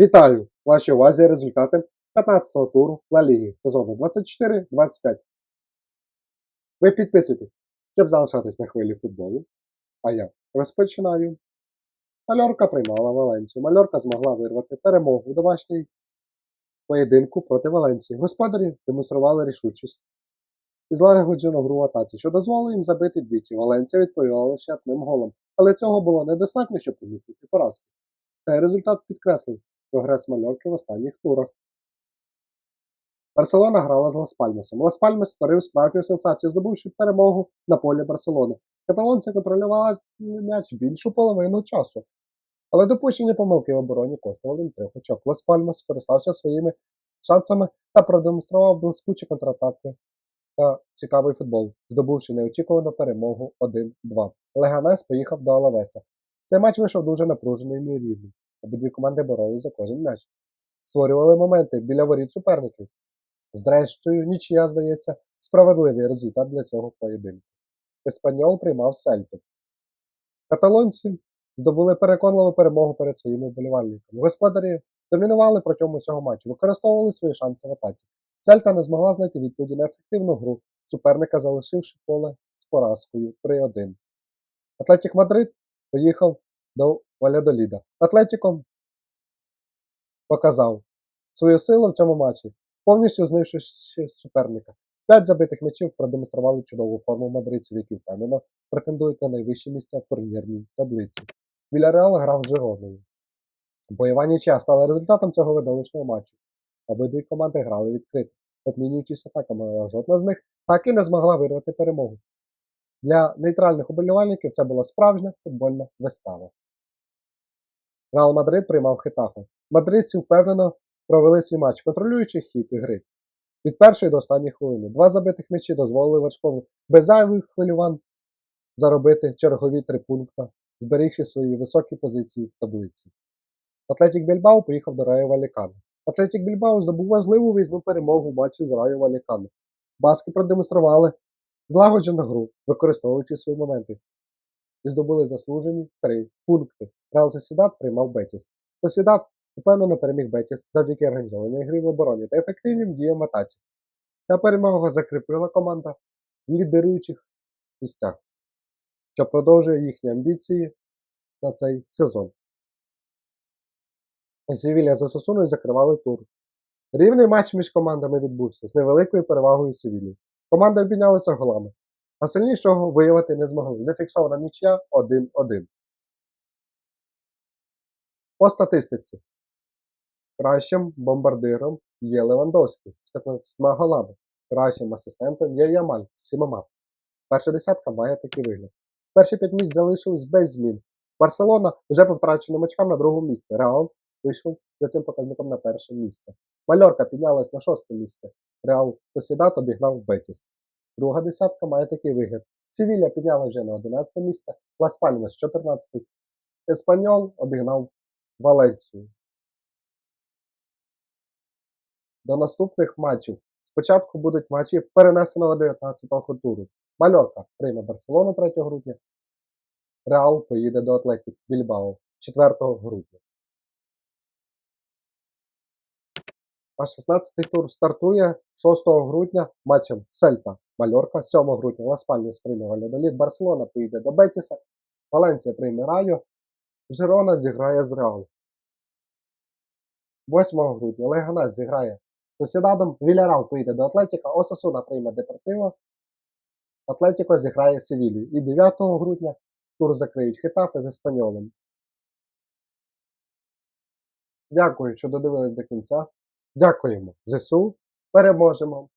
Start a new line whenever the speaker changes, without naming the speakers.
Вітаю! Вашій увазі результати 15-го туру Ла Ліги сезону 24-25. Ви підписуйтесь, щоб залишатись на хвилі футболу. А я розпочинаю. Мальорка приймала Валенцію. Мальорка змогла вирвати перемогу у домашній поєдинку проти Валенції. Господарі демонстрували рішучість і злагоджену гру в атаці, що дозволило їм забити двічі. Валенція відповіла лише одним голом. Але цього було недостатньо, щоб уникнути поразки. Цей результат підкреслив прогрес Мальорки в останніх турах. Барселона грала з Лас-Пальмасом. Лас-Пальмас створив справжню сенсацію, здобувши перемогу на полі Барселони. Каталонці контролювали м'яч більшу половину часу. Але допущені помилки в обороні коштували їм трьох очок. Лас-Пальмас скористався своїми шансами та продемонстрував блискучі контратаки та цікавий футбол, здобувши неочікувану перемогу 1-2. Леганес поїхав до Алавеса. Цей матч вийшов дуже напружений і рівний. Обидві команди боролись за кожен м'яч. Створювали моменти біля воріт суперників. Зрештою, нічия, здається, справедливий результат для цього поєдинку. Еспаньол приймав Сельту. Каталонці здобули переконливу перемогу перед своїми вболівальниками. Господарі домінували протягом усього матчу, використовували свої шанси в атаці. Сельта не змогла знайти відповіді на ефективну гру, суперника залишивши поле з поразкою 3-1. Атлетік Мадрид поїхав до Валядоліда. Атлетіком показав свою силу в цьому матчі, повністю знищивши суперника. П'ять забитих м'ячів продемонстрували чудову форму мадридців, які впевнено претендують на найвищі місця в турнірній таблиці. Віляреал грав Жироною. Бойова нічия стала результатом цього видовищного матчу. Обидві команди грали відкрито, обмінюючись атаками, але жодна з них так і не змогла вирвати перемогу. Для нейтральних уболівальників це була справжня футбольна вистава. Реал Мадрид приймав Хетафе. Мадридці впевнено провели свій матч, контролюючи хід гри. Від першої до останньої хвилини. Два забитих м'ячі дозволили Вершкову без зайвих хвилювань заробити чергові три пункта, зберігши свої високі позиції в таблиці. Атлетік Більбао поїхав до Раю Валікану. Атлетік Більбао здобув важливу виїзну перемогу в матчі з Раю Валікану. Баски продемонстрували злагоджену гру, використовуючи свої моменти, і здобули заслужені три пункти. Реал Сосідат приймав Бетіс. Сосідат упевнено переміг Бетіс завдяки організованій грі в обороні та ефективним діям атаці. Ця перемога закріпила команда в лідеруючих місцях, що продовжує їхні амбіції на цей сезон. Севілія з Ососуною закривали тур. Рівний матч між командами відбувся з невеликою перевагою Севілії. Команди обмінялися голами, а сильнішого виявити не змогли. Зафіксована нічия 1-1. По статистиці. Кращим бомбардиром є Левандовський з 15 голами. Кращим асистентом є Ямаль з 7. Перша десятка має такий вигляд. Перші п'ять місць залишились без змін. Барселона вже по втраченим очкам на другому місці. Реал вийшов за цим показником на перше місце. Мальорка піднялась на шосте місце. Реал Сосідат обігнав Бетіс. Друга десятка має такий вигляд. Севілля підняла вже на 11 місце, Лас Пальмас 14. Еспаньол обігнав Валенцію. До наступних матчів. Спочатку будуть матчі перенесеного 19-го туру. Мальорка прийме Барселону 3 грудня. Реал поїде до Атлетік Більбао 4 грудня. А 16-й тур стартує 6 грудня матчем Сельта Мальорка, 7 грудня Лас Пальмас прийме Валядоліт, Барселона поїде до Бетіса, Валенція прийме Райо, Жирона зіграє з Реал. 8 грудня Леганес зіграє з Сосідадом, Вілярал поїде до Атлетіка, Осасуна прийме Депортиво, Атлетіко зіграє з Севілію. І 9 грудня тур закриють Хетафи з Еспаньолем. Дякую, що додивились до кінця. Дякуємо ЗСУ. Переможемо!